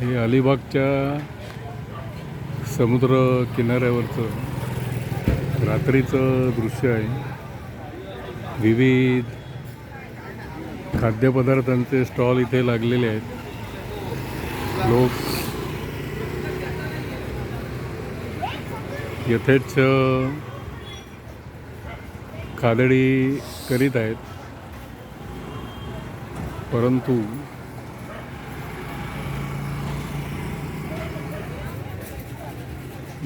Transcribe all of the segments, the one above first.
हे अलिबागच्या समुद्र किनाऱ्यावरचं रात्रीचं दृश्य आहे. विविध खाद्यपदार्थांचे स्टॉल इथे लागलेले आहेत. लोक यथेच कादडी करीत आहेत. परंतु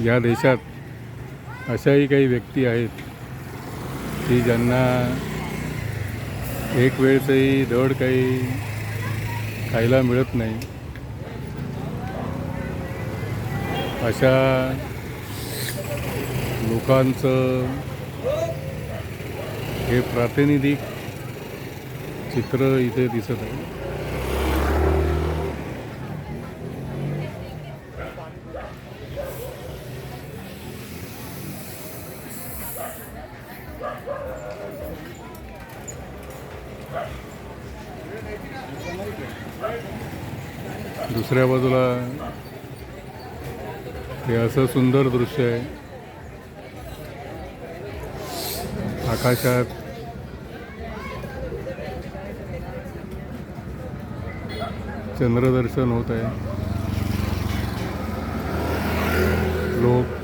या देशात अशाही काही व्यक्ती आहेत की ज्यांना एक वेळचंही धड काही खायला मिळत नाही. अशा लोकांचं हे प्रातिनिधिक चित्र इथे दिसत आहे. दुसऱ्या बाजूला हे असं सुंदर दृश्य आहे. आकाशात चंद्रदर्शन होत आहे. लोक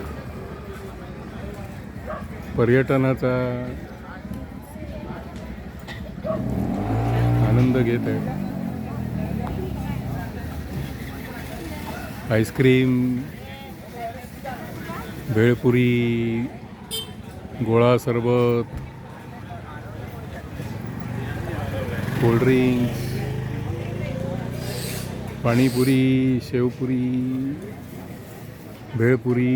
पर्यटनाचा आनंद घेत आहे आईस्क्रीम भेळपुरी गोळा सरबत कोल्ड्रिंक्स पाणीपुरी शेवपुरी भेळपुरी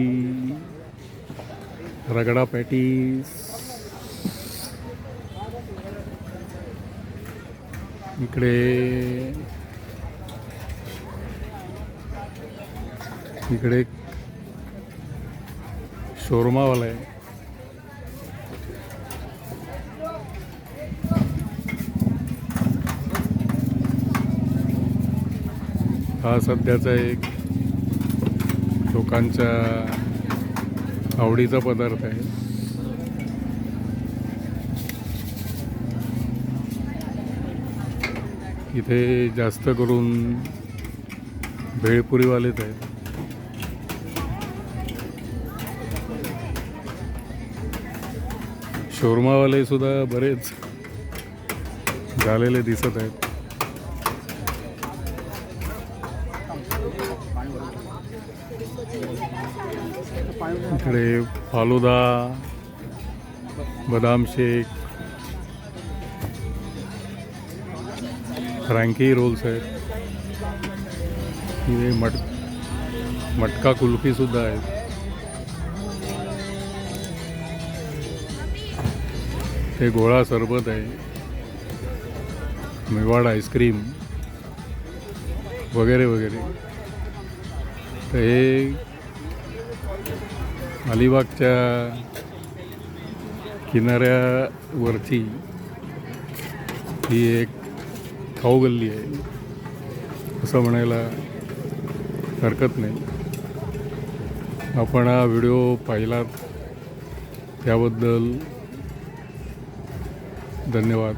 रगडा पॅटीस इकडे इकडे एक शोरमावाला आहे. हा सध्याचा एक लोकांच्या आवडीचा पदार्थ आहे. इथे जास्त करून भेळपुरीवालेच आहेत. शोरमावाले सुद्धा बरेच झालेले दिसत आहेत. इकडे फालुदा बदाम शेक फ्रँकी रोल्स आहेत. इथे मट मटका कुल्फी सुद्धा आहे ते गोळा सरबत आहे. मेवाड आईस्क्रीम वगैरे वगैरे. तर हे अलिबागच्या किनाऱ्यावरची ही एक खाऊ गल्ली आहे. असं म्हणायला हरकत नाही. आपण हा व्हिडिओ पाहिलात त्याबद्दल धन्यवाद.